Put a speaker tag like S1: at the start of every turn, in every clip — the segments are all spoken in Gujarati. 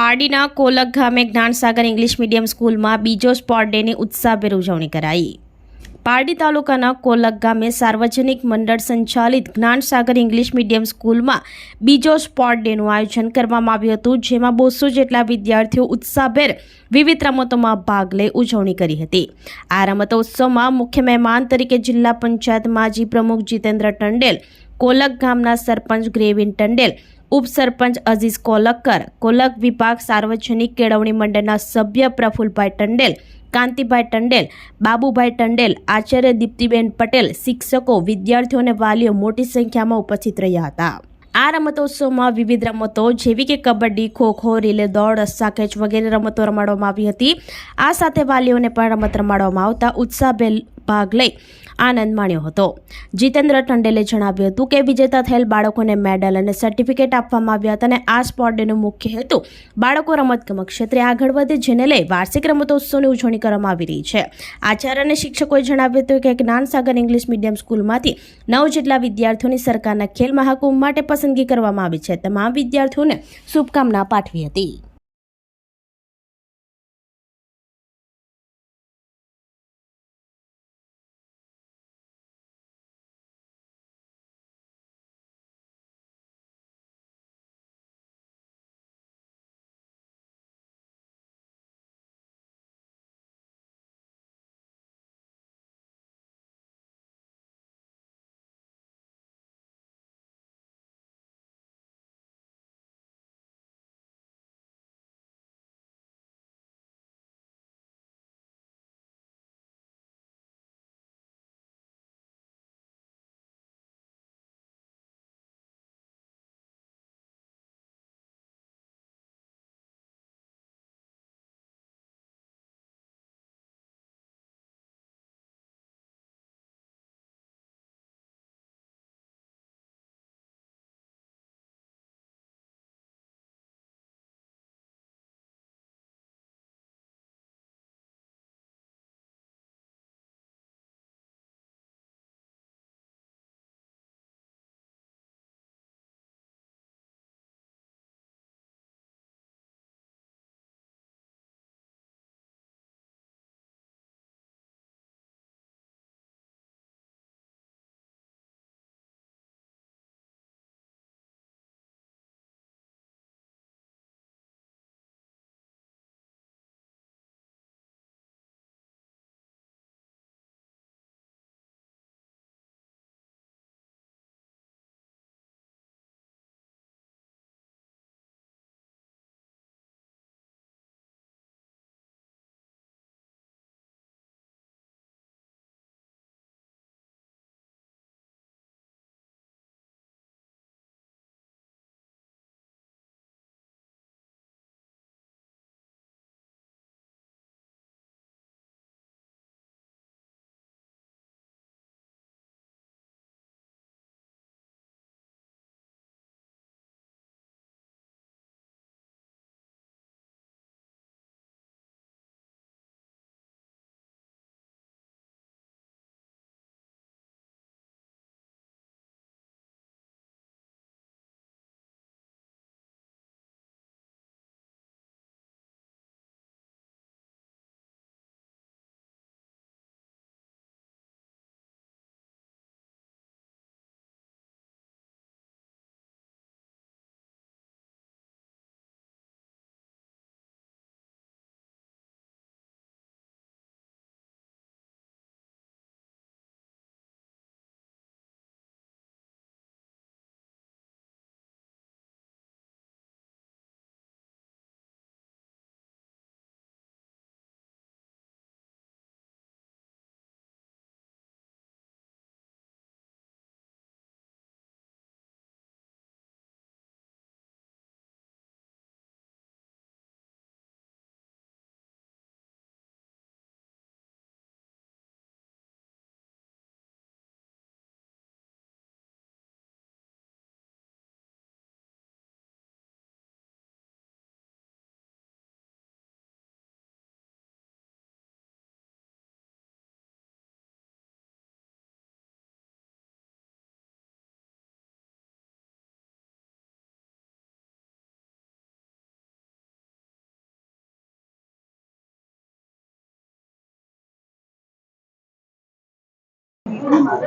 S1: પારડીના કોલક ગામે જ્ઞાનસાગર ઇંગ્લિશ મીડિયમ સ્કૂલમાં બીજો સ્પોર્ટ ડેની ઉત્સાહભેર ઉજવણી કરાઈ. પારડી તાલુકાના કોલક ગામે સાર્વજનિક મંડળ સંચાલિત જ્ઞાનસાગર ઇંગ્લિશ મીડિયમ સ્કૂલમાં બીજો સ્પોર્ટ ડેનું આયોજન કરવામાં આવ્યું હતું, જેમાં બસો જેટલા વિદ્યાર્થીઓ ઉત્સાહભેર વિવિધ રમતોમાં ભાગ લઈ ઉજવણી કરી હતી. આ રમતોત્સવમાં મુખ્ય મહેમાન તરીકે જિલ્લા પંચાયત માજી પ્રમુખ જીતેન્દ્ર ટંડેલ, કોલક ગામના સરપંચ ગ્રેવિન ટંડેલ ઉપસરપંચ અઝીઝ કોલકર કોલક વિભાગ સાર્વજનિક કેળવણી મંડળના સભ્ય પ્રફુલભાઈ ટંડેલ, કાંતિભાઈ ટંડેલ, બાબુભાઈ ટંડેલ, આચાર્ય દીપ્તિબેન પટેલ, શિક્ષકો વિદ્યાર્થીઓ અને વાલીઓ મોટી સંખ્યામાં ઉપસ્થિત રહ્યા હતા. આ રમતોત્સવમાં વિવિધ રમતો જેવી કે કબડ્ડી, ખોખો, રીલે દોડ રસ્સાખેંચ વગેરે રમતો રમાડવામાં આવી હતી. આ સાથે વાલીઓને પણ રમત રમાડવામાં આવતા ઉત્સાહભેર ભાગ લઈ આનંદ માણ્યો હતો. જીતેન્દ્ર ટંડેલે જણાવ્યું હતું કે વિજેતા થયેલ બાળકોને મેડલ અને સર્ટિફિકેટ આપવામાં આવ્યા હતા અને આ સ્પોર્ટ ડેનો મુખ્ય હેતુ બાળકો રમતગમત ક્ષેત્રે આગળ વધે જેને લઈ વાર્ષિક રમતોત્સવની ઉજવણી કરવામાં આવી રહી છે. આચાર્ય અને શિક્ષકોએ જણાવ્યું હતું કે જ્ઞાનસાગર ઇંગ્લિશ મીડિયમ સ્કૂલમાંથી નવ જેટલા વિદ્યાર્થીઓની સરકારના ખેલ મહાકુંભ માટે પસંદગી કરવામાં આવી છે. તમામ વિદ્યાર્થીઓને શુભકામના પાઠવી હતી.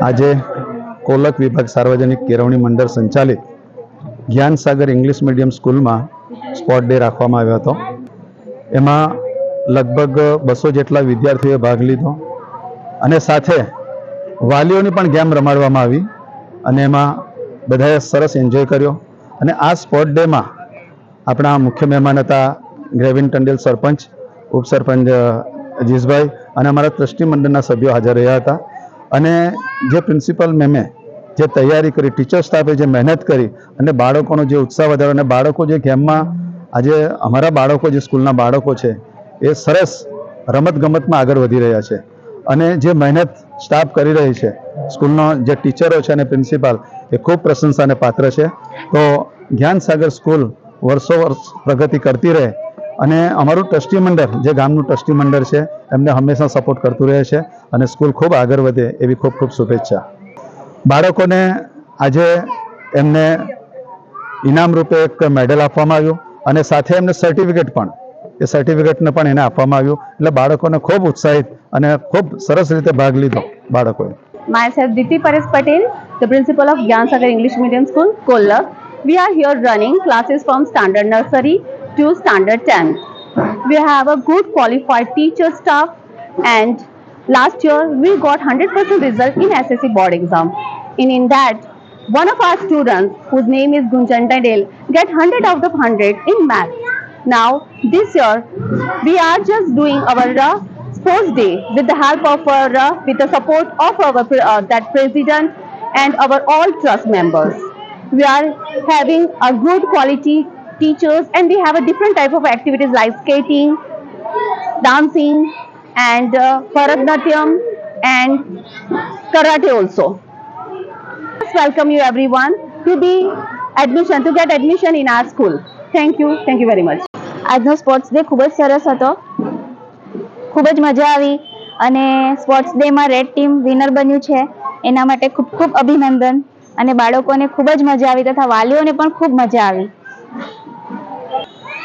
S2: આજે કોલક વિભાગ સાર્વજનિક કેળવણી મંડળ સંચાલિત જ્ઞાનસાગર ઇંગ્લિશ મીડિયમ સ્કૂલમાં સ્પોટ ડે રાખવામાં આવ્યો હતો. એમાં લગભગ બસો જેટલા વિદ્યાર્થીઓએ ભાગ લીધો અને સાથે વાલીઓની પણ ગેમ રમાડવામાં આવી અને એમાં બધાએ સરસ એન્જોય કર્યો અને આ સ્પોટ ડેમાં આપણા મુખ્ય મહેમાન હતા ગ્રેવિન ટંડેલ સરપંચ ઉપસરપંચ અ, અજીઝભાઈ અને અમારા ટ્રસ્ટી મંડળના સભ્યો હાજર રહ્યા હતા. અને જે પ્રિન્સિપલ મેમે જે તૈયારી કરી ટીચર સ્ટાફે જે મહેનત કરી અને બાળકોનો જે ઉત્સાહ વધાર્યો અને બાળકો જે ગેમમાં આજે અમારા બાળકો જે સ્કૂલના બાળકો છે એ સરસ રમત ગમતમાં આગળ વધી રહ્યા છે. અને જે મહેનત સ્ટાફ કરી રહી છે, સ્કૂલનો જે ટીચરો છે અને પ્રિન્સિપાલ એ ખૂબ પ્રશંસાને પાત્ર છે. તો જ્ઞાનસાગર સ્કૂલ વર્ષો વર્ષ પ્રગતિ કરતી રહે અને અમારું ટ્રસ્ટી મંડળ જે ગામનું ટ્રસ્ટી મંડળ છે એમને હંમેશા સપોર્ટ કરતું રહે છે અને સ્કૂલ ખૂબ આગળ વધે એવી ખૂબ ખૂબ શુભેચ્છા. બાળકોને આજે એમને ઇનામ રૂપે એક મેડલ આપવામાં આવ્યું અને સાથે એમને સર્ટિફિકેટ પણ એ સર્ટિફિકેટને પણ એને આપવામાં આવ્યું. એટલે બાળકોને ખૂબ ઉત્સાહિત અને ખૂબ સરસ રીતે ભાગ લીધો બાળકોએ.
S3: Myself Diti Paris Patel, the principal of Gyansagar English Medium School, Kollak. We are here running classes from standard to standard 10. We have a good qualified teacher staff and last year we got 100% result in SSC board exam. In, in that, one of our students whose name is Gunjan Tandel get 100 out of 100 in math. Now this year we are just doing our uh, sports day with the help of our uh, with the support of our uh, that president and our all trust members. We are having a good quality teachers and they have a different type of activities like skating, dancing and uh, Bharatnatyam and karate also. Let's welcome you everyone to be admission to get admission in our school. Thank you. Thank you very much.
S4: આજનો સ્પોર્ટ્સ ડે ખૂબ જ સરસ હતો ખૂબ જ મજા આવી અને સ્પોર્ટ્સ ડેમાં રેડ ટીમ વિનર બન્યું છે એના માટે ખૂબ ખૂબ અભિનંદન અને બાળકોને ખૂબ જ મજા આવી તથા વાલીઓને પણ ખૂબ મજા આવી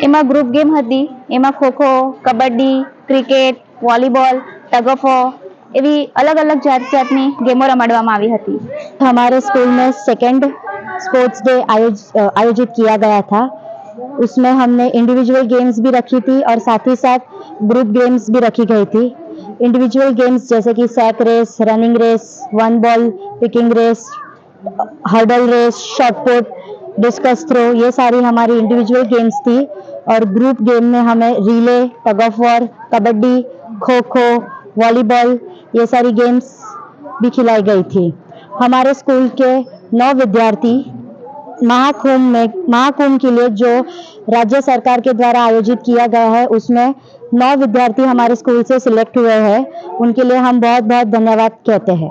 S4: एम ग्रुप गेम थी एम खो खो कबड्डी क्रिकेट वॉलीबॉल टगफो एवं अलग अलग जात जात गेमों रमी हमारे स्कूल में सेकेंड स्पोर्ट्स डे आयोज आयोजित किया गया था उसमें हमने इंडिविजुअल गेम्स भी रखी थी और साथ ही साथ ग्रुप गेम्स भी रखी गई थी इंडिविजुअल गेम्स जैसे कि sack race running race one ball picking race hurdle race short put discus throw ये सारी हमारी इंडिविजुअल गेम्स थी और ग्रुप गेम में हमें relay tug of war kabaddi kho kho volleyball ये सारी गेम्स भी खिलाई गई थी। हमारे स्कूल के नौ विद्यार्थी महाकुंभ में, महाकुंभ के लिए जो राज्य सरकार के द्वारा आयोजित किया गया है, उसमें नौ विद्यार्थी हमारे स्कूल से सिलेक्ट हुए हैं। उनके लिए हम बहुत बहुत धन्यवाद कहते हैं।